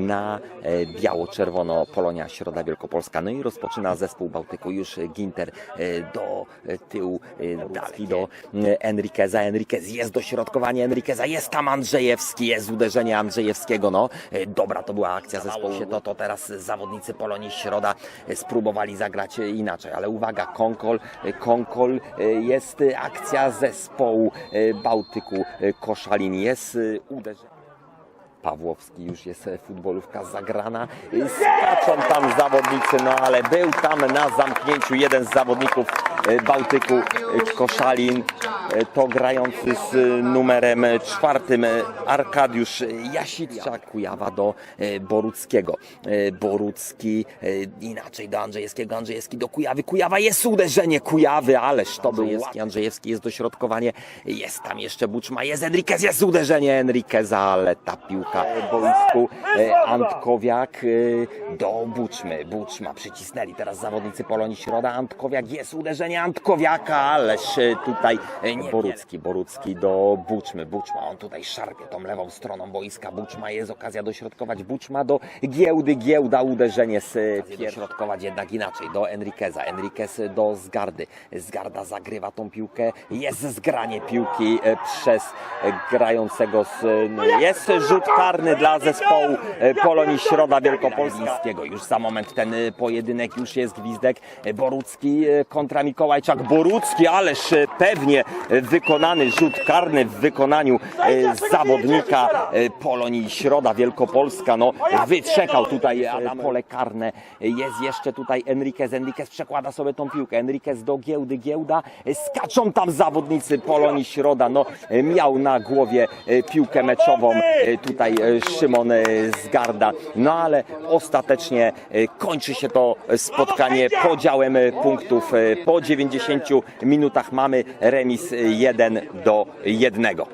na e, biało-czerwono Polonia Środa Wielkopolska. No i rozpoczyna zespół Bałtyku już Ginter e, do tyłu, e, dalej do Enriqueza. Enriquez jest dośrodkowanie Enriqueza, jest tam Andrzejewski, jest uderzenie Andrzejewskiego. No, dobra to była akcja zespołu. się to, to teraz zawodnicy Polonii Środa spróbowali zagrać inaczej, ale uwaga, Konkol, Konkol jest akcja zespołu Bałtyku Koszalin, jest uderzenie. Pawłowski już jest e, futbolówka zagrana. Skaczą tam zawodnicy, no ale był tam na zamknięciu jeden z zawodników e, Bałtyku, e, Koszalin, to grający z e, numerem czwartym e, Arkadiusz Jasitczak, Kujawa do e, Boruckiego. E, Borucki e, inaczej do Andrzejewskiego, Andrzejewski do Kujawy. Kujawa jest uderzenie Kujawy, ależ to był Andrzejewski. Andrzejewski jest dośrodkowanie, jest tam jeszcze Buczma, jest Enriquez, jest uderzenie Enriqueza, ale ta piłka boisku e, Antkowiak e, do Buczmy. Buczma przycisnęli teraz zawodnicy Polonii Środa. Antkowiak jest uderzenie Antkowiaka, ależ e, tutaj e, nie Borucki, Borucki do Buczmy. Buczma, on tutaj szarpie tą lewą stroną boiska. Buczma jest okazja dośrodkować. Buczma do Giełdy, Giełda uderzenie z dośrodkować jednak inaczej do Enriqueza. Enriquez do Zgardy. Zgarda zagrywa tą piłkę. Jest zgranie piłki e, przez grającego z... e, Jest rzut karny dla zespołu e, Polonii Środa Wielkopolskiego. Już za moment ten e, pojedynek, już jest gwizdek. Borucki kontra Mikołajczak. Borucki, ależ pewnie wykonany rzut karny w wykonaniu e, zawodnika e, Polonii Środa Wielkopolska. No, wyczekał tutaj pole karne. Jest jeszcze tutaj Enriquez. Enriquez przekłada sobie tą piłkę. Enriquez do giełdy. Giełda. Skaczą tam zawodnicy Polonii Środa. No, e, miał na głowie piłkę meczową tutaj Szymon Zgarda. No ale ostatecznie kończy się to spotkanie podziałem punktów. Po 90 minutach mamy remis 1 do 1.